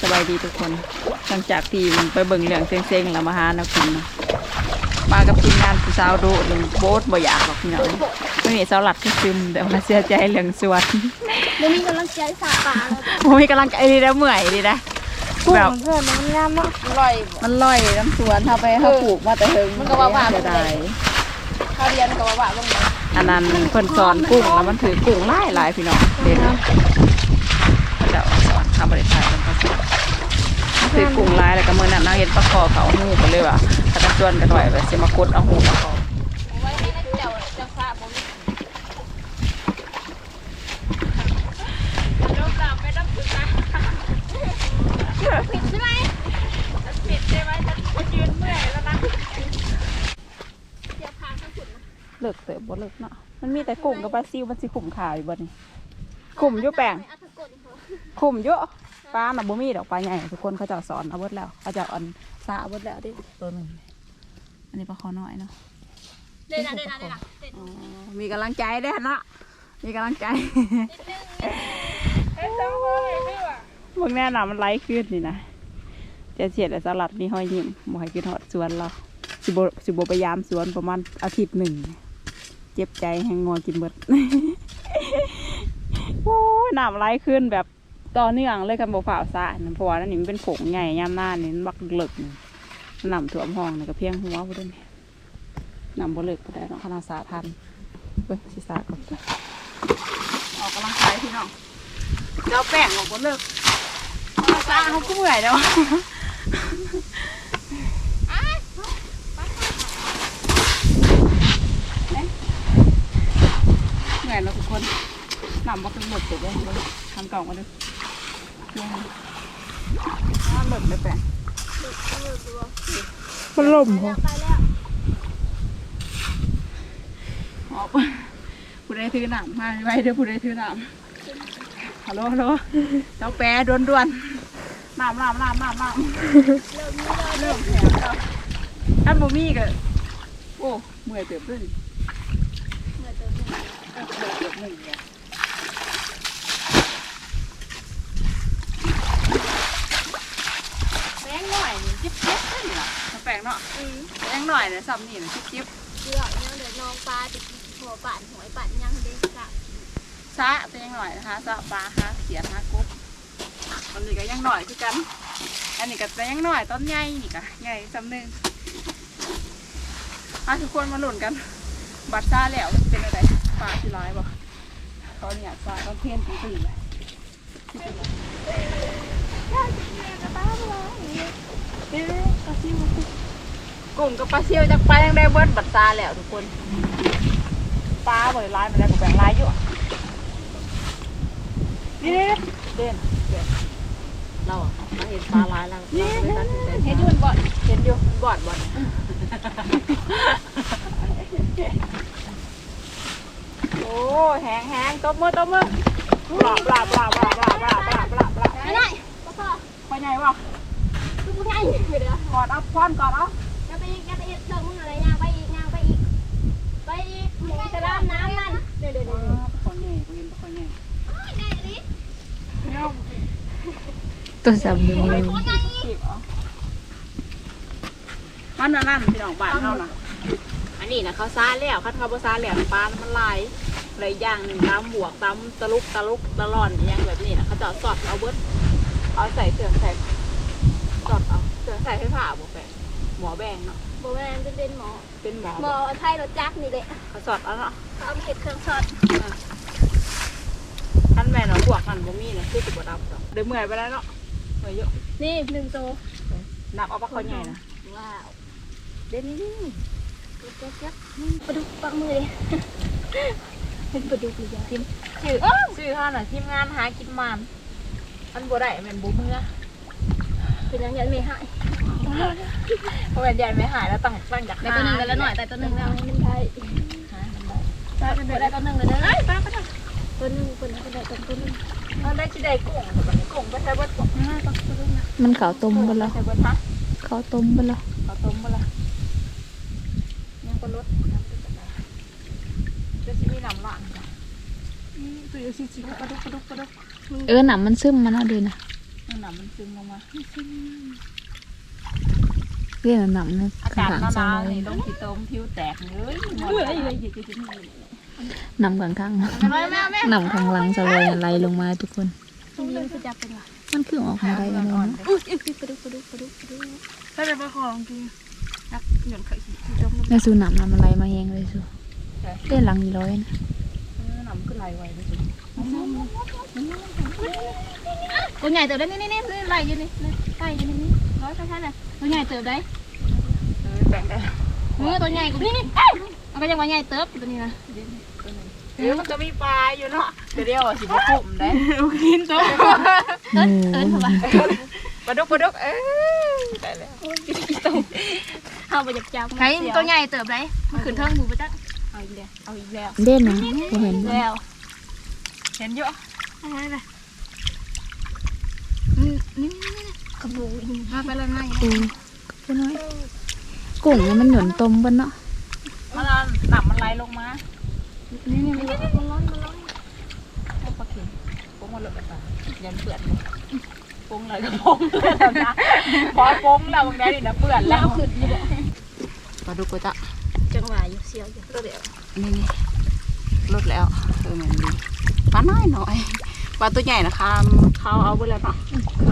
สบายดีทุกคนหลังจากที่ไปเบิ่งเรื่องเซ็งๆแล้วมาหาแนวกินเนาะมากับทีมงานผู้สาวโดดหรือโบ๊ทบ่อยากหรอกพี่น้องไม่มีสาวหลัดที่ซึมแต่ว่าเสียใจเรื่องสวนเดี๋ยวนี้กำลังใจสาปลาแล้วโอ้ยกำลังใจดีแล้วเมื่อยดีนะกุ้งแบบเพื่อนมันงามมากอร่อยมันลอยน้ำสวนถ้าไปเขาปลูกมาแต่เฮิงมันก็ว่าว่าเสียดายข้าวเรียนกับว่าลงมาอันนั้นเพิ่นสอนกุ้งแล้วมันถือกุ้งหลายหลายๆพี่น้องเด่นเนะคบริษัทคือกลุ่มร้ายแล้วก็มือนั้นนาเห็นปลาคอเขาหูกันเลยว่ะถ้าจะชวนกันไว้แบบสมากดเอาหูปลาคอเลิกเสิร์ฟบ่เลิกเนาะมันมีแต่กลุ่มกับปลาซิวมันสิขุ่มขาอยู่บนนี้ขุ่มอยู่แป้ง อัฐกลเขาขุ่มอยู่ปลาหนับบ่มีดอกปลาใหญ่ทุกคนเขาเจะสอนเอาเบิดแล้วเขาเจะเอ่อนซาเอาเบิดแล้วดิตัวหนึ่งอันนี้ปลาคอน้อยเนาะเด่นนะเด่นนะเด่นนะเด่นอ๋อมีกำลังใจได้อเนาะมีกำลังใจเบิ่งแน่น่ะมันไล่ขึ้นนี่นะจะเสียแต่สลัดมีห้อยยิ้มบ่ให้ขึ้นฮอดสวนเราสิบ่สิบ่ไปยามสวนประมาณอาทิตย์หนึ่งเจ็บใจแหงงอกินเบิดโอ้ยน้ำไหลขึ้นแบบ ต่อเนื่องเลยกันบ่ฝ่าวซะนั่นเพราะว่านั่นนี่มันเป็นโขงใหญ่ยามหน้านี่มันบักเลิกนี่น้ำท่วมห้องนี่ก็เพียงหัวพุ่นนี่นำบ่เลิกบ่ได้เนาะขนาดสาทันเบิ่งสิสาก่อนออกกำลังกายพี่น้องเจ้าแป้งออกบ่เลิกซาเขาก็เมื่อยแล้วเหนื่อยแล้วทุกคนหนำมาเป็นหมดเสร็จแล้วทำกล่องมาดู ลงน้ำหมดเลยแปะมันล่มเหรอไปแล้วออกผู้ใดถือหนามมาไว้เด้อผู้ใดถือหนามฮัลโหลฮัลโหลเจ้าแปะด่วนด่วนๆน้ำน้ำน้ำน้ำน้ำเริ่มนี้เริ่มแผลแล้วท่านบ่มีก็โอ้เมื่อยเติบเลยเหนื่อยเติมเออเมื่อยเติบเนี่ยแป้งหน่อยนี่จิ๊บจิ๊บเลยนี่นะแป้งเนาะอืมแป้งหน่อยเนี่ยซ้ำนี่นะจิ๊บจิ๊บเดี๋ยวเนี่ยเดี๋ยวน้องปลาติดหัวป่านหวยป่านยังเด็กจ้ะซะเป็นยังหน่อยนะคะซะปลาฮะเขียดฮะกุ๊บอันนี้ก็ยังหน่อยคือกัน อันนี้ก็จะยังหน่อยต้นใหญ่นี่ก็ใหญ่ซ้ำหนึ่งอะทุกคนมาหลุนกัน บัตรซาแล้วเป็นอะไรปลาที่ร้ายบ่ตอนเนี้ยซาต้องเพี้ยนตีตื่นเลยเอ๊ะปลาซิวกุ้ งกับปลาซิวจากปลายังได้เบิ้ลบัตรซาแล้วทุกคนปลาบ่ได้ร้ายมันได้ก็แบ่งร้ายอยู่อะนี่เด่นเด่นเราอะมาเห็นปลาลายแล้วเราก็เลยตัดสินใจเห็นอยู่มันบอดเห็นอยู่มันบอดบอดโอ้แหงแหงตบมือตบมือปลาปลาปลาปลาปลาปลาปลาปลาปลาไม่ได้พ่อพ่อไปไหนวะคือผู้ชายเดี๋ยวกอดเอาพร้อมกอดเอา จะไปอีกจะไปอีกเชิงมึงอะไรย่างไปอีกย่างไปอีก ไปอีกหมูจะด้านน้ำมันเดี๋ยวเดี๋ยวเดี๋ยว คนใหญ่กูเห็นคนใหญ่ได้ดิตัวจับมือโอ้ยไงจีบเหรอมันนั่นนั่นพี่น้องบ้านเขาน่ะอันนี้นะเขาซาแล้วคันเขาบ่ซาแล้วปลามันลายอะไรอย่างหนึ่งตามบวกตามตะลุกตะลุกตะลอนอหย่างแบบนี้นะเขาจะเอาสอดเอาเบิดเอาใส่เสื่องใส่สอดเอาเสื่องใส่ให้ผ่าบ่ หมอแบงเนาะโบแมนจะเป็นหมอ เป็นหมอหมอไทยรถจักรนี่แหละเขาสอดเอาเนาะเขาเอาไปเก็บเครื่องช็อตท่านแม่เนาะบวกมันบ่มีเนี่ยคือสิบ่ดับดอกเดี๋ยวเมื่อยไปแล้วเนาะเมื่อยเยอะนี่หนึ่งโตนับเอาปลาเขาใหญ่นะว้าวเด่นนี่เก็บเก็บเก็บปลาดุกปักมือเลยเป็นปลาดุกหรือยาทิมชื่อชื่อท่านน่ะทีมงานหากินมันอันบ่ได้แม่นบ่เมื่อเป็นยังไงไม่หาย เพราะแม่นใหญ่ไม่หายแล้วต้องตั้งจากแต่ตัวหนึ่งกันแล้วหน่อยแต่ตัวหนึ่งแล้วให้มันได้ได้เป็นได้ได้ตัวหนึ่งเลยเด้อเอ้ยปลาไปเนาะตัวหนึ่งคนนั้นก็ได้ตัวตัวหนึ่งเอาได้ที่ได้กุ้งแบบนี้กุ้งไปใช้เบิดกุ้งห้าตัวตัวหนึ่งนะมันขาวต้มไปแล้วใช้เบิดฮะขาวต้มไปแล้วเอาต้มบ่ล่ะยังก็ลดน้ำเป็นจังไดจะสิมีน้ำหวานจ้ะอืมตัวอยู่สิสิกระดุกกระดุกกระดุกเออหนำมันซึมมาแล้วดีนะน้ำมันซึมลงมา เรียกหนำนะอากาศหข้างๆนาวๆเลนี่ยต้องขี้ต้มผิวแตกเลยหมดเลยหนำข้างข้างหนำข้างหลังจะลอยไหลลงมาทุกคนมันจะจับเป็นหรอมันคือออกมาได้ยังไงนะอุ้ยกระดูกกระดูกกระดูกกระดูกถ้าจะไปของจริงนักหย่อนไข่ขี้ต้มแม่สูหนำนำอะไรมาแหงเลยสูเล่นหลังอีร้อยนะน้ำขึ้นไหลไวเลยสิตัวใหญ่เติบได้นี่นี่นี่ไล่อยู่นี่ไล่อยู่นี่ นี่ร้อยช้าๆเลยตัวใหญ่เติบได้เออแบ่งได้เออตัวใหญ่กูนี่นี่มันก็ยังว่าใหญ่เติบตัวนี้นะเดี๋ยวมันก็มีปลาอยู่เนาะเดี๋ยวเดี๋ยวสิบกลุ่มได้กินตัวเอิ้นเอิ้นเข้าไปปลาดุกปลาดุกเอ้ยได้แล้วเอาไปจับจับใครตัวใหญ่เติบได้มันขึ้นเทิงบูไปจ้ะเอาอีกแล้วเอาอีกแล้วเด่นนะบ่เห็นบ่แล้วเห็นเยอะอะไรไปนี่นี่นี่ กระบูพาไปแล้วไงปูปูน้อยกุ้งเนี่ยมันหย่อนตมบนเนาะมันเอาหนักมันไหลลงมา นี่นี่มันร้อนมันร้อนเอาปลาเข็มปงมาเลยกันตายันเปื่อนปงเลยก็ปงเปื่อนแล้วนะพอปงแล้วบางแดนี่นะเปื่อนแล้วขึ้นอยู่บ่ปลาดุกไปจ้ะจังหวะอยู่เสียวอยู่เดี๋ยวนี่นี่ลดแล้วเออมือนดีปลาน้อยหน่อย ปลาตัวใหญ่นะคะเขาเอาไปแล้วเนาะ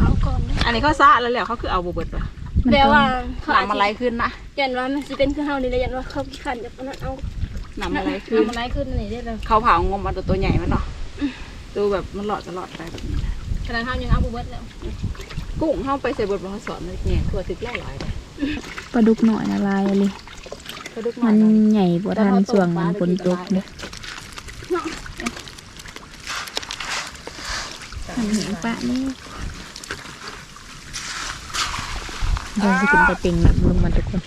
เอาก่อนนะอันนี้เขาซะแล้วแหละเขาคือเอาบเบิดป่ะมันแปลต้ว่าองหนังมันไหลขึ้นนะยันว่ามันสิเป็นคือเฮานี่แหละยันว่าเขาขี้ขันจากนั้นเอาหนังมันไหลขึ้นเอามาไล่ขึ้นนี่ได้เลยเขาเผางมเอาตัวตัวใหญ่มันเนาะดูแบบมันหลอดจะหลอดไปแบบนี้ขนาดเฮายังเอาบ่เบิดแล้วกุ้งเข้าไปใส่บทบทสอนเลยเนี่ยตัวถึกแล้วหลายเลยปลาดุกหน่อยนะลายเลยปลาดุกหมัน่อนยเนาะใหญ่บ่ทันส่วงฝนตกเด้อหันเห็นปะนี่เดี๋ยวจะขึ้นไปเป่งหนักลงมาทุกคน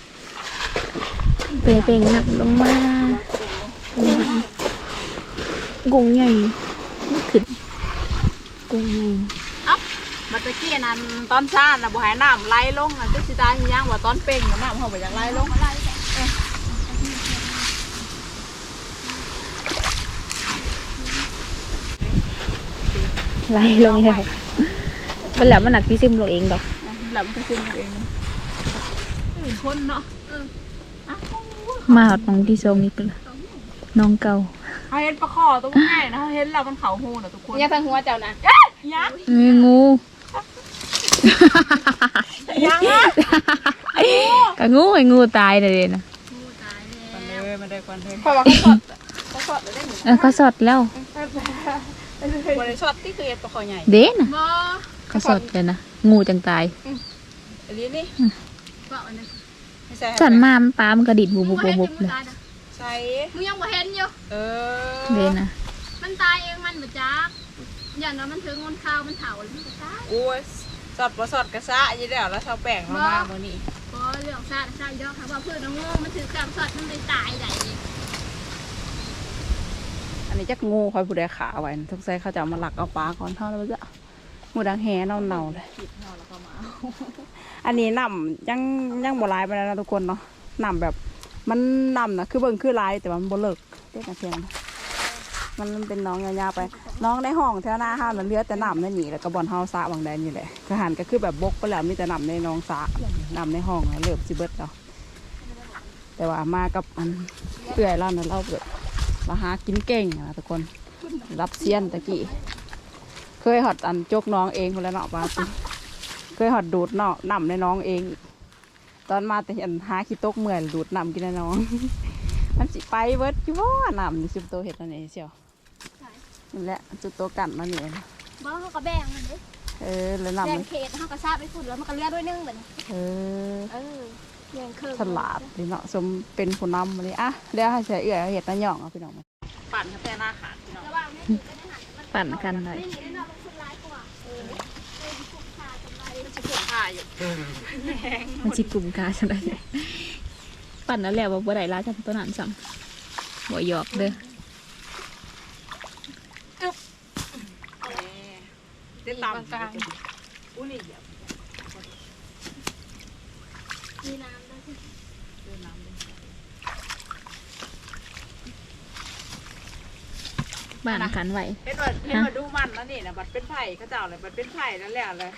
เป่งเป่งหนักลงมากุ้งใหญ่ขึ้นกุ้งใหญ่มาตะกี้นั้นตอนซ่านนะบ่ใหายน้ำไหลลงอะจะสิตายยังว่าตอนเป่งน่ะน้ำเขาบ่อยากไหลลงไล่ ลงแล้วมันแหลมมันหนักพี่ซิมลงเองดอกแล้วมันก็ขึ้นมาเองคนเนาะมาหอดน้องที่ทรงนี่ก็เลยน้องเก่าเขาเห็นปลาคอตัวง่ายนะเขาเห็นแล้วมันเขาหูนะทุกคนอย่าทางหัวเจ้านะยักษ์มีงูยักษ์อะกะงูไอ้งูตายเลยนะมันเลยมันได้ควันเลยเพราะว่าเขาสดเขาสดได้หมดเออเขาสดแล้ว บริษัทที่คือเห็นปลาคอใหญ่เด้นะบ่เขาสดเลยนะ งูจังตายอันนี้นี่บ่อันนั้นไม่ใช่สันมามันปลามันกระดิดบุบบุบบุบบุบเลยใช่มึงยังบ่เห็นอยู่เออเด้นะมันตายเองมันบ่จักอย่างนั้นมันถึงงนข้าวมันเผาแล้วมันก็ตายโอ้ยสอดบ่สอดกระซะยี่แล้วแล้วชาวแป้งมามาเมื่อนี้บ่เรื่องซาซาเยอะค่ะว่าเพื่อนน้องงูมันถือกำสอดมันเลยตายได้อั นนี้จักงูคอยผู้ใดขาไว้ทุกไซเขาจะเอามาหลักเอาปลาก่อนเท่าแล้วจ้ะหมูดังแหเน่าเน่าๆเลยอันนี้น้ำยังยังบ่ลายไปแล้วนะทุกคนเนาะน้ำแบบมันน้ำนะคือเบิ่งคือลายแต่ว่ามันบ่เลิกเด็กนะเพียงนะมันเป็นน้องยาวๆไป น้องในห้องแถวหน้าห้ามนั้นเหลือแต่น้ำนั่นนี่แล้วก็บอนเฮาสระบางแดนนี่แหละคือหันก็คือแบบบกไปแล้วมีแต่น้ำในน้องสระน้ำในห้องอะเลิกสิเบิดแล้วแต่ว่ามากับอันเอื่อยเราเนี่ยเราแบบ เราหากินเก่งอะนะทุกคน รับเซียนตะกี้ เคยหอดอันจกน้องเองคนละเนาะปาติเคยหอดดูดเนาะน้ำในน้องเอง ตอนมาแต่อันหาขี้ตกเมื่อยดูดน้ำกินในน้องมันสิไปเบิดอยู่ว่าน้ำนี่สิบตัวเห็ดอันนี้เชียวนี่แหละจุดตัวกันมาเนี่ยบ่เขาก็แบ่งมันเด้เออแล้วแบ่น้ำมังนเขตเขาก็ทราบไปฝุ่นแล้วมันก็เลือด้วยนึงแบบนี้เออเออแบ่งเครื่อง ฉลาดดีเนาะสมเป็นผู้นำมาเลยอะเดี๋ยวให้เสียเอื่อยเอาเห็ดตะหย่องเอาพี่น้องมาปั่นแต่หน้าขาดพี่น้องระหว่างนี้ก็ได้หันมันปั่นกันหน่อยนี่นี่เราลงทุนร้ายกว่าเออเออผูกขาดกันไปมันจะปวดขาอยู่มันจิกลุ่มกาจะได้ปั่นแล้วแหละว่าบ่ได้ร้ายจากต้นนั้นสั่งบ่หยอกเด้อเต้นตามกลางอุ้ยนี่เหยียบมีน้ำด้วย เดินน้ำเลย บ้านกันไว้เห็นว่าเห็นว่าดูมันแล้วนี่นะบัดเป็นไผ่เขาเจ้าเลยบัดเป็นไผ่นั่นแหละเลย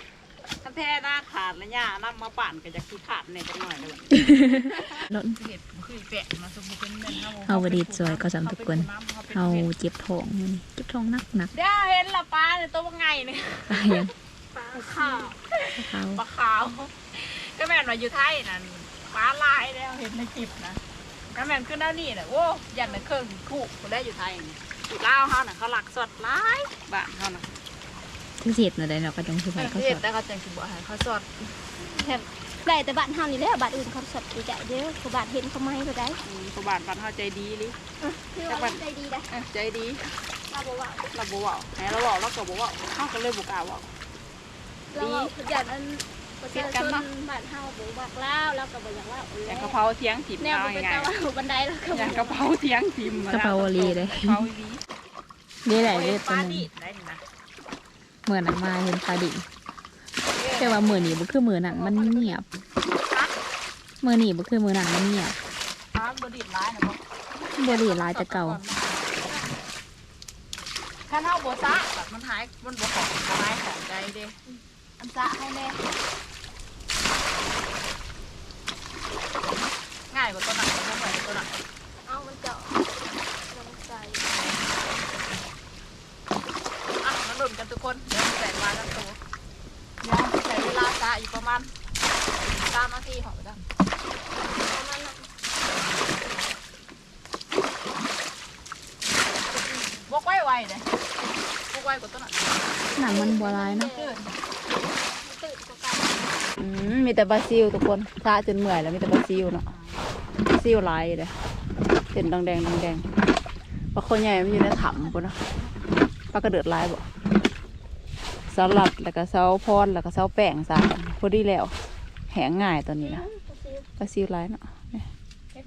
คันแท้หน้าขาดแล้วย่านำมาปั่นก็จะขี้ขาดเนี่ยจังหน่อยเลยรถเห็ดคือแปะมาสมมุติเป็นเงินเฮาบ่ได้ซอยก็สำทุกคนเฮาเจ็บท้องมื้อนี้เจ็บท้องหนักหนักเดี๋ยวเห็นละปลาเนี่ยตัวว่าไงเนี่ยตายยังปลาข้าวเขาปลาขาวก็แม่นว่าอยู่ไทยนั่นปลาลายแล้วเห็นในคลิปนะก็แม่นขึ้นด้านนี้น่ะโอ้ยันน่ะเครื่องคู่คนได้อยู่ไทยนี่ อยู่ลาวเฮาน่ะเขาหลักสดหลายบ้านเฮาน่ะคือเสียดน่ะได้เนาะก็จังสิไปเขาเฮ็สดอนแต่เขาจังสิบ่ให้เขาสดได้แต่บ้านเฮานี่แหละบ้านอื่นเขาสดดีใจเด้อเขาบ้านเห็นเขาไม่ก็ได้อืมผู้บ้านบ้านเฮาใจดีลิคือว่าใจดีนะเอ้ยใจดีเราบอกว่าเราบ่เว้าแหมเราเว้าเราก็บ่เว้าเฮาก็เลยบ่กล้าเว้าเราอย่างนั้น ประชาชนบ้านเฮาบ่บักลาวแล้วก็บ่อยากว่าอย่างกะเพราเทียงถิ่มแนวเอาบ่เป็นง่ายตาว่าบันไดแล้วก็ๆอย่างกะเพราเทียงถิ่มกระเป๋าวลีเลยกะเพราลีได้หลายโอ้เลืยอดปตัวลาหนึดิงบได้นี่นะเหมือนมาเห็นปลาดิบแต่ว่ามื้อนี้บ่คือมื้อนั้นมันเงียบมื้อนี้บ่คือมื้อนั้นมันเงียบปลาบ่ดิบหลายนะบ่บ่ได้หลายแต่เก่าถ้าเท่าบัวซะแบบมันหายมันบัวของสบายของใจเด้อันซะให้แน่ ง่ายกว่าตัวหนักตัวใหญ่ตัวหนักเอามันเจาะลงใส่อะมาลุ้นกันทุกคนเดี๋ยวใส่ปลากันตัวเดี๋ยวใช้เวลาซะอยู่ประมาณสามนาทีหอมไปแล้วประมาณนั้นบวกไว้ไวเลยบวกไวกว่าตัวหนักหนังมันบ่หลายนะอืมมีแต่บาซิลทุกคนซะจนเมื่อยแล้วมีแต่บาซิลเนาะ ซิลลายเลยเห็นแดงแดงแดงแดงปลาคนใหญ่มันอยู่ในถังปุ่นนะปลากระเดือดลายบ่สลัดแล้วก็เซาพอนแล้วก็เซาแป้งสามพอดีแล้ว แหงง่ายตัวนี้นะปลาซิวลายเนาะ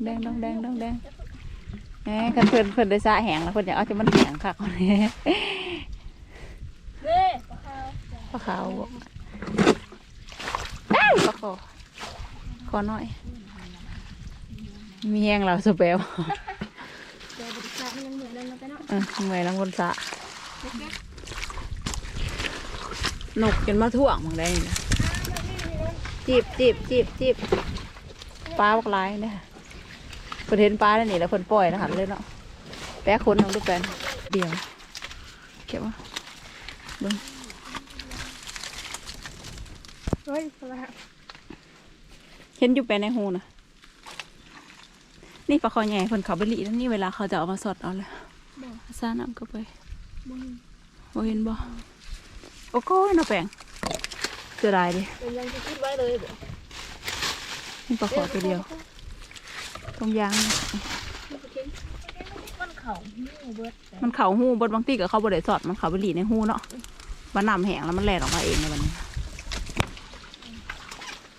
แดงแดงแดงแดงแดงแหมคันเพิ่นเพิ่นได้สะแหงแล้วเพิ่นอยากเอาจะมันแหงคักคนนี้เด้ปลาขาวปลาขาวบ่อ้าวปลาคอคอน้อย มีแห้งเราสเปลเดี๋ยวบริษัทมันยังเหมือนเดิมนะไปเนาะเออเมื่อยลังบนสะนกจนมาท่วงมังได้นี่จีบจีบจีบจีบปลาบักหลายเนี่ยเพิ่นเห็นปลาแล้วนี่แล้วเพิ่นปล่อยแล้วหันเลยเนาะแปะคนน้องดูแปนเดียวเก็บวะเบิ่งเฮ้ยปลาเห็นอยู่แปนในหูนะ นี่ปลาคอใหญ่เพิ่นเขาไปหลีแล้วนี่เวลาเขาจะเอามาสดเอาเลยซาน้ำก็ไปบ่เห็นบ่โอ้โหน่าแปลงเสียดายดิเป็นยังจะคิดไว้เลยบ่นี่ปลาขอตัวเดียวตรงยางนี่มันเขาเบิดมันเข่าหูบนบางทีกับเขาบริสอดมันเข่าไปหลีในหูเนาะมันนำแหงแล้วมันแล่นออกมาเองในวันนี้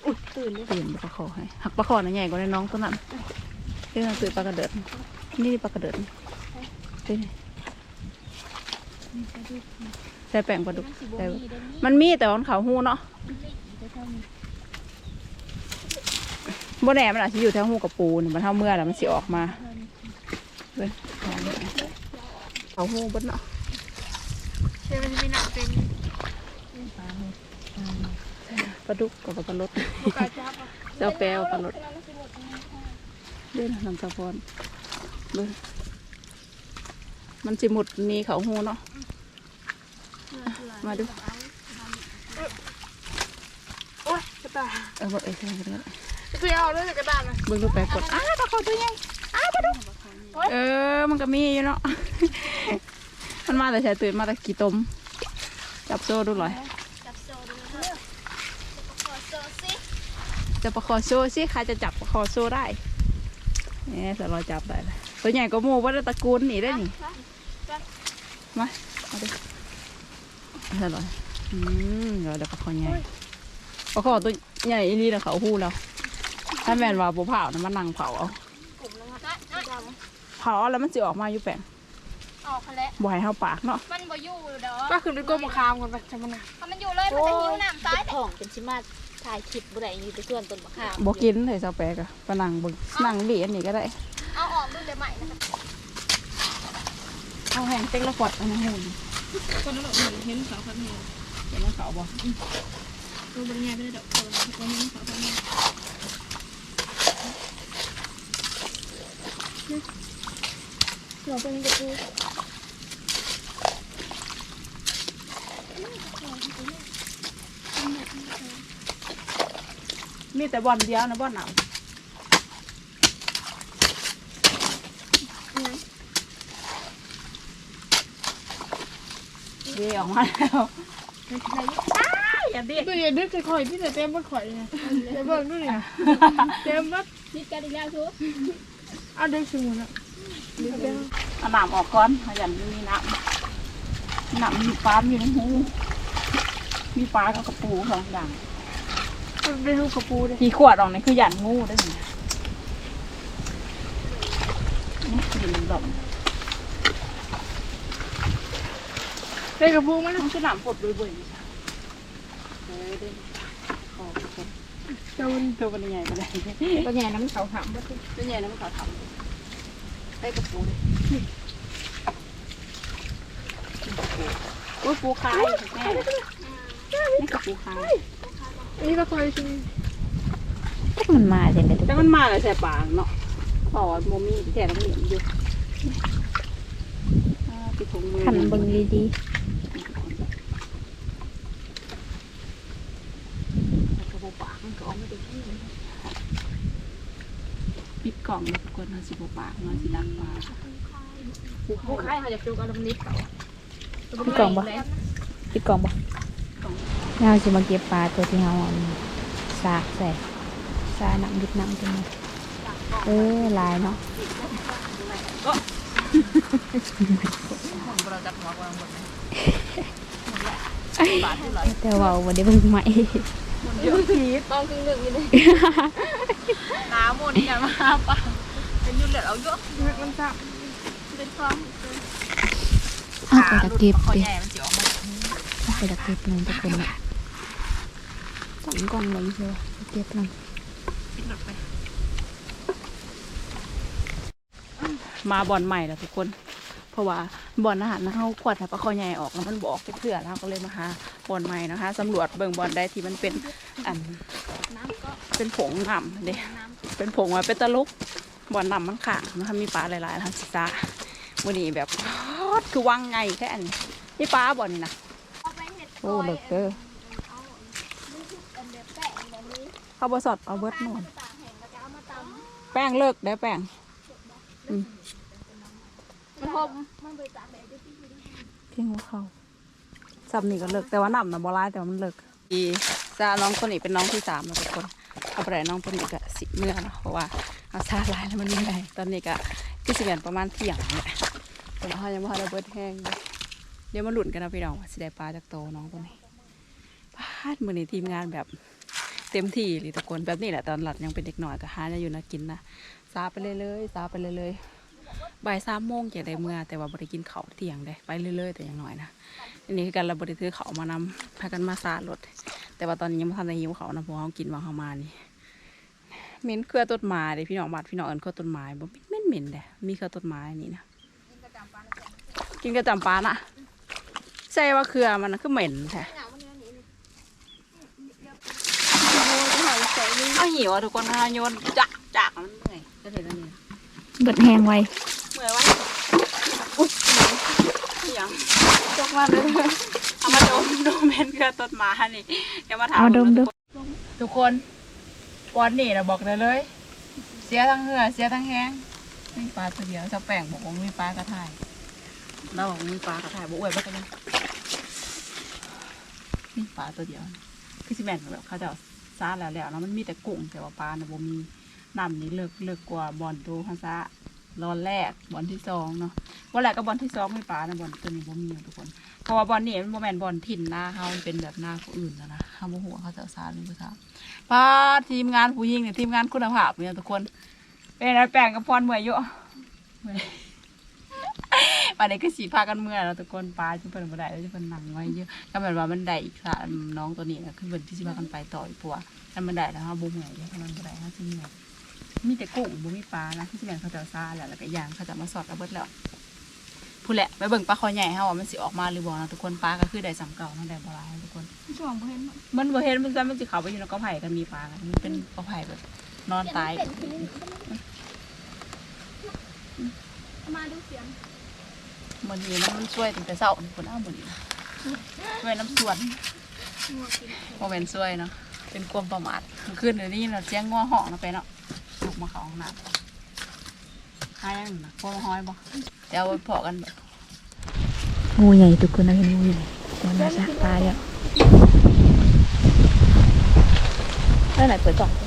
อุ้ยตื่นเลยตื่นปลาคอให้หักปลาคอน่ะใหญ่กว่าในน้องตัวนั้น เรื่องตื่นปลากระเดิดนี่ปลากระเดิดนี่ใส่แป้งปลาดุกใส่มันมีแต่ว่ามันเข่าหูเนาะบ่แหน่มันอาจจะอยู่แถวหูกับปูนี่มันเท่าเมื่อแล้วมันสิออกมาเว้ยเข่าหูเบดเนาะเชื่อมันมีหนักเป็นปลาดุกกับปลารสกาจับเจ้าแปลวปลารส เล่นน้ำตาพรเบิ่งมันสิหมุดหนี่เขาหูเนาะมาดูโอ้ยกระต่ายเออบอกเอ้ยใช่ก็ได้เสียเอาเลยกระต่ายนะเบิ่งดูไปกดอ้าปลาคอตัวใหญ่อ้าปลาดุกเออมันก็มีอยู่เนาะมันมาแต่ใช้ตื่นมาแต่กี่ตมจับโซ่ดูหน่อยจับโซ่ดูนะจับโซ่สิจะประคอโซ่สิใครจะจับประคอโซ่ได้เนี่ยสลอยจับได้เลยตัวใหญ่ก็หมูว่าตระกูลนี่ได้นี่มาเอาดิสลอยอืมเดี๋ยวเดี๋ยวประคอใหญ่ประคอตัวใหญ่อีนี่นะเขาหู้แล้วถ้าแมนว่าบุเผานะมันนั่งเผาเอากลุ่มแล้วนะดเผาแล้วมันสิออกมาอยู่แปลงำออกคันแล้วบ่ให้เฮาปากเนาะมันบ่อยู่เด้อก็คือด้วยก้มมาคามกันไปจำมันนะถ้ามันอยู่เลยมันจะหิวน้ำตายท้องจนสิมา ถ่ายคลิปบ่ได้อยู่ไปส่วนต้นมะขามบ่กินเลยเจ้าแปลกอะไปนั่งเบิ่งนั่งบีอันนี้ก็ได้ เอาออกดูเดี๋ยวใหม่นะคะเอาแห้งเต็กละกดอันนั้นหุ่นคนนั้นบอกเหมือนเห็นเขาพันเห็นเดี๋ยวมันเขาบอกดูบริงานไม่ได้ดอกคนวันนี้เขาพันเห็นเราเป็นกับกู มีแต่บอลเดียวนะบอลหนาวเดี๋ยวออกมาแล้วอย่าดิตัวอย่าดึกจะข่อยพี่แต่เต็มบ่ข่อยนะเดี๋ยวเบิ่งดูนี่เต็มบ่นิดกันอีกแล้วชูเอาเด็กสมุนอะเอาน้ำออกก่อนเอาอย่างนี้มีน้ำน้ำมีปลาอยู่ในหูมีปลากับกระปูสองอย่างมัน เป็นลูกกระปูเลยกี่ขวดออกนี่คือหยันงูได้ไหมนี่คือดอกเด็กกระปูมันมันคือน้ำฝดบ่อยๆนี่ค่ะเออเด้ขอบคุณจะมันตัวมันใหญ่มาเลยตัวใหญ่น้ำเขาถามว่าตัวใหญ่นะมันขอทำได้กระปูเลยอุ้ยปูคายแม่นี่กระปูคาย นี่ก็ข่อยสิมันมาจังได๋แต่มันมาเลยใส่ปากเนาะพอโมมี่แค่ต้องเหนียมอยู่อ่าปิดถุงมือคันเบิ่งดีกระปูปากมันก็ออกไม่ได้ที่ปิดกล่องเลยทุกคนนะสิบปากเนาะสิดักปลาปูผู้คาค่ายยเขาจะจูกอารมณ์นิดเขาๆพี่กล่องบ่พี่กล่องบ่ เฮาสิมาเก็บปลาตัวที่เฮาเอาสากใส่สาน้ำดิบน้ำจังเลยเออลายเนาะเราจับหัววางหมดแต่ว่าบ่ได้เบิ่งใหม่ต้องครึ่งหนึ่งนี่เลยน้ำหมดกันมาปะเป็นยุ่นเลือดเอาเยอะมันจับเป็นความเอาไปตะเก็บคอดิใหญ่มันจะออกมาเอาไปตะเก็บหนึงทุกคนน่ะต้องก่อนเลยเชียวเก็บหนึงมาบอลใหม่แล้วทุกคน เพราะว่าบอลอาหารนะเขาขวดแถบปลาคอใหญ่ออกแล้วมันบอกเพื่อแล้วก็เลยมาหาบอลใหม่นะคะสำรวจเบิ่งบอลได้ที่มันเป็นอันเป็นผงหนำเด้เป็นผงว่าเป็นตะลุกบอลหนำมันขางนะคะมีปลาหลายๆทางสิตาวันนี้แบบคือวังไงแค่อันนี่ปลาบอลนี่นะเอาไปเห็ดโอ้เลิกเด้อ เป็นแบบแปะแบบนี้ ข้าวบสดเอาเบิดนอนแห้งก็จะเอามาตำแป้งเลิกได้แป้งมันหอมมันไปตากแดดด้วยที่เพียงว่าเขาสับนี่ก็เลิกแต่ว่าหนำนะบอลายแต่ว่ามันเลิกอีซาน้องคนนี้เป็นน้องที่สามแล้วทุกคนเอาไปน้องเป็นอีกะสิเมื่อเนะเพราะว่าเอาซาลายแล้วมันเหนื่อยตอนนี้ก็ที่สิบเอ็ดประมาณเที่ยงแหละแต่ว่าเขายังไม่ได้เบิดแห้งเดี๋ยวมาหลุนกันนะพี่น้องสิได้ปลาจากโตน้องตัวนี้พาดมือนี้ทีมงานแบบ เต็มที่เลยทุกคนแบบนี้แหละตอนหลัดยังเป็นเด็กหน่อยก็หาอยู่นะกินนะซาไปเรื่อยซาไปเรื่อยบ่ายสามโมงจะได้เมื่อแต่ว่าบริกินเขาเที่ยงได้ไปเรื่อยๆแต่อย่างน้อยนะอันนี้คือการเราบริถือเขามานำพากันมาซาดรถแต่ว่าตอนนี้ยังไม่ทันได้หิวเขานะเพราะว่าเขากินวางเขามานี่เหม็นเครือต้นไม้เด้พี่น้องบาดพี่น้องเอิญเครือต้นไม้บ่เหม็นเหม็นเด้มีเครือต้นไม้นี่นะกินกระจำปลานะใช่ว่าเครือมันคือเหม็นแท้ เอาหิวอะทุกคนนะโยนจักจักมันเมื่อยก็เห็นแล้วนี่เบิดแห้งไวเมื่อยไว้อุ๊ยเหนื่อยยังจกมาเลยเอามาดมดมเป็นเครือต้นไม้นี่เดี๋ยวมาถามเอาดมดูทุกคนวันนี้เราบอกเลยเลย เสียทั้งเหงื่อเสียทั้งแห้งมีปลาตัวเดียวเจ้าแป้งบอกว่ามีปลากระถ่ายเราบอกมีปลากระถ่ายบอวยบ้างกันนะมีปลาตัวเดียวคือสิแม่นแบบเขาจะเอา ซาแล้วแล้วแล้วมันมีแต่กุ้งแต่ว่าปลาเนี่ยบ่มีน้ำนี่เลิกเลิกกว่าบอลตัวเขาซะรอนแรกบอลที่สองเนาะบอลแรกกับบอลที่สองไม่ปลานะบอลตัวนี้บ่มีทุกคนเพราะว่าบอลนี่มันบ่แมนบอลถิ่นหน้าเขามันเป็นแบบหน้าคนอื่นนะนะเขาบ่หัวเขาจะซาหรือเปล่าปลาทีมงานผู้หญิงเนี่ยทีมงานคุณภาพเนี่ยทุกคนเป็นอะไรแปลงกับพรเมื่อยอยู่เมื่ อยวันนี้ก็สีพากันเมื่อยแล้วทุกคนปลาจะเป็นบันไดแล้วจะเป็นหนังไว้เยอะก็แบบว่ามันได้อีกค่ะน้องตัวนี้นะคือเป็นที่สิพากันไปต่ออีกปัวถ้ามันได้แล้วฮะบุ้งเหนื่อยถ้ามันบันไดฮะจะเหนื่อยมีแต่กุ้งบุ้มีปลานะที่สิแมนเขาจะเอาซาแหละแล้วก็ยางเขาจะมาสอดเอาเบิดแล้วพูดแหละไปเบิ่งปลาคอใหญ่ฮาว่ามันสิออกมาหรือบ่นะทุกคนปลาก็คือได้สำเก่านั่นแหละบ่ลายทุกคนช่วงเพิ่นมันบ่เห็นมันจะมันสิเขาไปอยู่ในกอไผ่กันมีปลากันมันเป็นกอไผ่แบบนอนตายมาดูเสียง มันนี้นะมันช่วยตั้งแต่เช้านี่คนเอาบ่ดีช่วยน้ำส่วนบ่แม่นช่วยเนาะเป็นความประมาทเมื่อคืนเดี๋ยวนี้เราเสียงง้อห้องเนาะไปเนาะลูกมาเข้าห้องน้ำหายังนะพ่อมาห้อยบ่เดี๋ยวเอาไว้พอกันแบบงูใหญ่ทุกคนนะเห็นงูใหญ่ตอนมาซากปลาแล้วแล้วไหนเปิดกล่องงู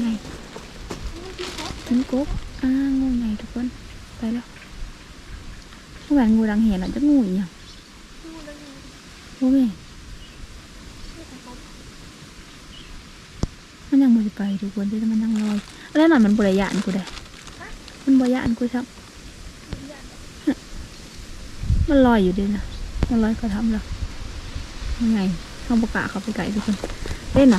ใหญ่ถึง กุ๊กอ่างูใหญ่ทุกคน ไปแล้วเมื่อวานงูดังเห็นอะจะงูอีกอย่างโอ้ยมันยังไม่ได้ไปทุกคนที่มันนั่งลอย แล้วหน่อยมันบริยานกูได้ มันบริยานกูครับมันลอยอยู่ด้วยนะมันลอยก็ทำแล้วยังไงเขาประกาศเขาไปไก่ทุกคนเล่นอ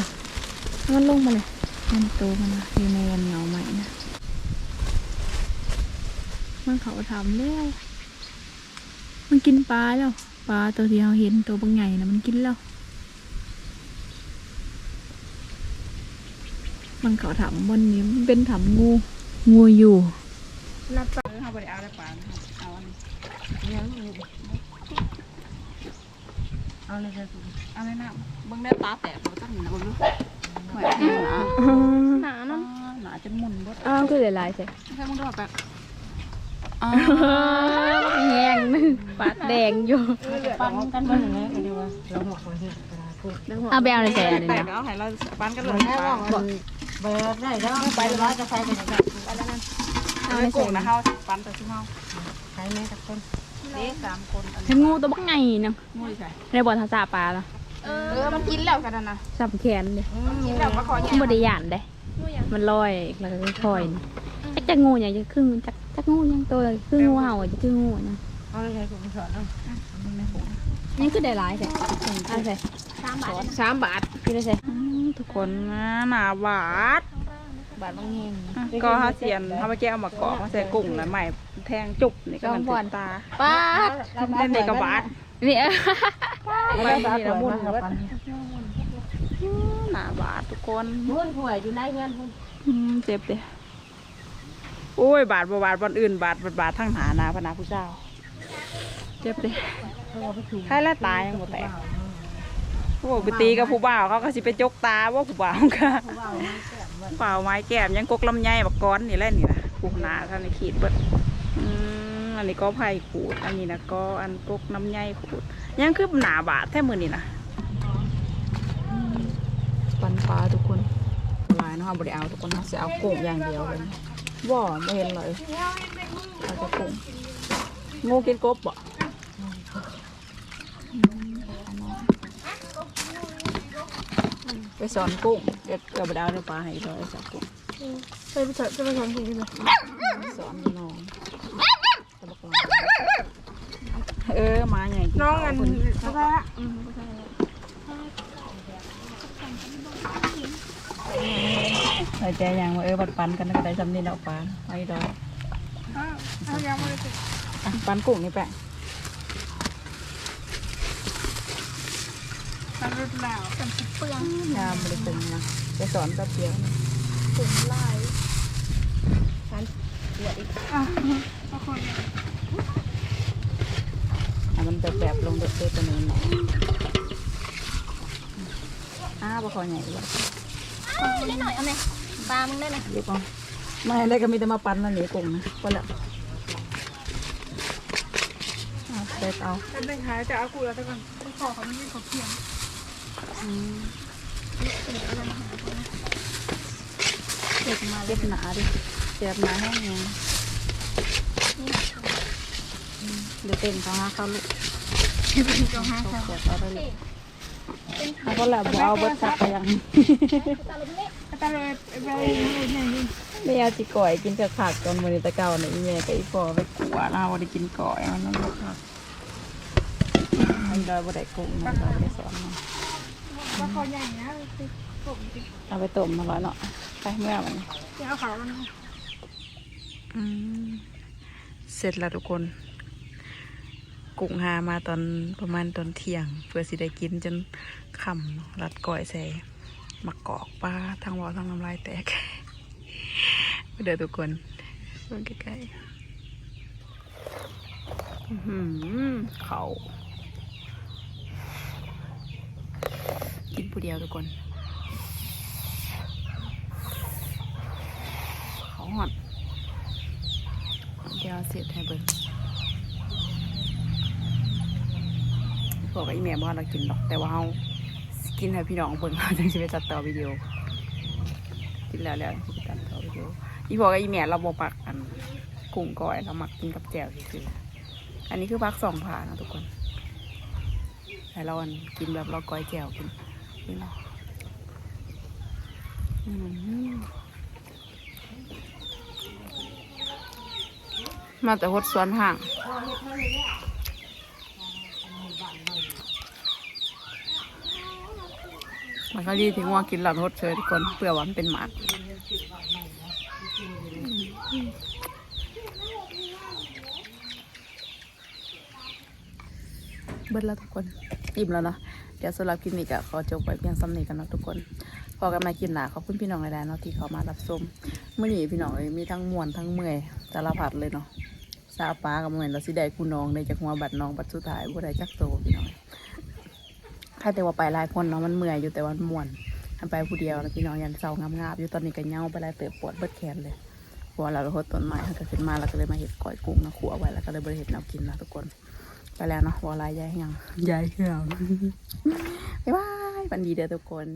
เอามันลงมาเลยมันโตมันนะอยู่ในวันเหงาใหม่นะ มันเขาทำแล้ว มันกินปลาแล้ว ปลาตัวที่เราเห็นตัวบางใหญ่นะมันกินแล้ว มันเขาถามบนนี้มันเป็นถามงู งูอยู่นับปลาเออเฮาได้เอาได้ปลาเอาอันนี้เอาเลยจะเอาเลยนะเบิ่งได้ตาแตกบ่ตั้งนี่นะเบิ่งดูแหนนี่นะหนาเนาะหนาจนหมุนบดอ้าวคือหลายๆใช่ใช่มึงดูแบบ อ่าแห้งนึงปาดแดงอยู่ปันกันบ้างไงเดี๋ยวว่าเอาไปเอาในแซ่เลยแต่นะเดี๋ยวให้เราปันกันเลยเบิดได้แล้วไปร้อยกาแฟกันแบบเอาในกุ้งนะเฮาปันแต่ชุ่มเฮาใช้แม่กับคนเด็กสามคนอันเห็นงูตัวบักไงนึงงูใช่ในบ่อทาซาปลาเนาะเออ มันกินแล้วกันนะสับแขนเลยกินแล้วมาขอมันบ่ได้ย่านเด้มันลอยแล้วก็ค่อยๆนี่ จักจักงูอย่างจะครึ่งจักจักงูยังตัวครึ่งงูเห่าจะครึ่งงูนะเอาเลยใช้ผมสอนเนาะนี่คือได้หลายใช่เอาใส่สามบาทสามบาทคือได้ใส่ทุกคนนะหนาบาดบาทบางแห่งอะก็ฮาเสียนเขาไปแก้เอามาเกาะมาใส่กุ้งแล้วใหม่แทงจุกนี่ก็มันเป็นตาป้าดเล่นในกระบาดนี่เออไปนี่นะมุ่นเบิดหนาบาดทุกคนมุ่นห่วยอยู่ในเงินพุ่นอืมเจ็บเด้ โอ้ย บาดบ่บาดบอนอื่น บาดบาดบาดทั้งหาหนาพนาผู้เจ้า เจ็บเด้ใครละตายยังบ่แตกโอ้ไปตีกับผู้บ่าวเขาก็สิไปจกตาว่าผู้บ่าวก็เปล่าไม้แก้มยังกกลำไยบักก้อนนี่แหละนี่นะผู้หนาท่านในขีดเบิดอืมอันนี้ก็ไผ่ขูด อันนี้นะก็อันกกน้ำไยขูด ยังคือหนาบาดแท้มือนี่นะปันปลาทุกคนลายเนาะเราบริเอาทุกคนเราจะเอากุ้งอย่างเดียวเลย บ่ไม่เห็นเลยเราจะกุ้งงูกินกบบ่ไปสอนกุ้งเดี๋ยวเราบริเอาเดี๋ยวปลาให้เราไปสอนกุ้งไปไปสอนจะไปสอนผมกันเลยสอนน้องตะบักหลาเออมาใหญ่กิน้องอันข้าวก็ได้ละ ใส่ใจยังว่าเออบัดปันกันแล้วก็ได้สำเนียงเอาปลาไว้ดอกเอายังไม่ได้เสร็จอะปันกุ้งนี่แปะทำรุดแล้วกันเปลืองงามเลยตึงนะไปสอนแป๊บเดียวนะผมลายอะทุกคนอะมันแบบแบบลงเด็ดเด็ดตัวนี้หน่อยอ้าวบ่คอใหญ่เลย ได้หน่อยเอาไหม ปลามึงได้ไหมเดี๋ยวก่อนไม่ได้ก็มีแต่มาปันนั่นนี่กุ้งนะก็แล้วเอาเด็ดเอาเป็นเป็นขายจะเอากูแล้วทุกคนขอเขาไม่มีขอเพียงเด็ดมาเด็ดหนาดิเจ็บหนาแห้งยังอืมเดี๋ยวเต็มเขาหาเขาลูกจะห้าเขาค่ะเสียเขาได้ลูกเขาก็แหละบ่เอาเบิดสักไปยัง ตาเลยไปอยู่ไหนนี่ไม่เอาจิก่อยกินกับผักตอนวันนี้ตะเก่าเนี่อีเมย์กับอีปอไปกัวเราได้กินก่อยมันนั่นลูกครับมันไดอยบ่ได้กุ้งมันไดอยไปสอนมันว่าเขาใหญ่นะคือผมเอาไปต้มมาร้อยเนาะไปเมื่อมันจะเอาเขามันออืมเสร็จแล้วทุกคน กุ้งหามาตอนประมาณตอนเที่ยง เพื่อสิได้กินจนค่ำเนาะรัดก้อยใส่ มะกอกปลาทั้งวอทั้งน้ำลายแตกเดี๋ยวทุกคนเบิ่งใกล้ๆอื้อหือเขากินผู้เดียวทุกคนเขาหอดเดี๋ยวเสียดให้เบิ่งบอกกับอีเมียว่าเรากินหรอกแต่ว่าเรา กินให้พี่น้องเบิ่งเราจึงจะไปตัดต่อวิดีโอ กินแล้วแล้วจะไปตัดต่อวิดีโอ อีบอกกับอีเมียเราบอปักอันกุ้งก้อยเราหมักกินกับแจ่วคืออันนี้คือพักสองผ่านะทุกคนแต่เราอันกินแบบเราก้อยแจ่วกินนี่เนาะอืมมาแต่หดสวนห่าง มันก็ดีที่ว่ากินหลับหดเชยทุกคนเพื่อวันเป็นหมากเบิดแล้วทุกคนอิ่มแล้วเนาะเดี๋ยวสำหรับคลิปนี้ก็ขอจบไว้เพียงซ้ำนี้กันนะทุกคน พอกันมากินหนาขอบคุณพี่น้องหลายๆเนาะที่เขามารับชมเมื่อนี้พี่น้องเอ้ยมีทั้งมวนทั้งเมื่อยสารพัดเลยเนาะซาปลากับเมือนเราสิได้กูน้องได้จากหัวบัดน้องบัดสุดท้ายบ่ได้จักโตพี่น้อง ใครแต่ว่าไปหลายคนเนาะมันเมื่อยอยู่แต่ว่ามันม่วนทำไปผู้เดียวแล้วพี่น้องยันเศร้างามๆอยู่ตอนนี้ก็เหงาไปหลายเติบปวดเบิดแขนเลยเพราะว่าเราไปหดต้นไม้เขาก็ขึ้นมาแล้วก็เลยมาเห็ดก้อยกุ้งนะขัวไว้แล้วก็เลยบริเห็ดแนวกินนะทุกคนไปแล้วเนาะวอลายยายยังยายเหี่ยวบ๊ายบายวันดีเด้อทุกคน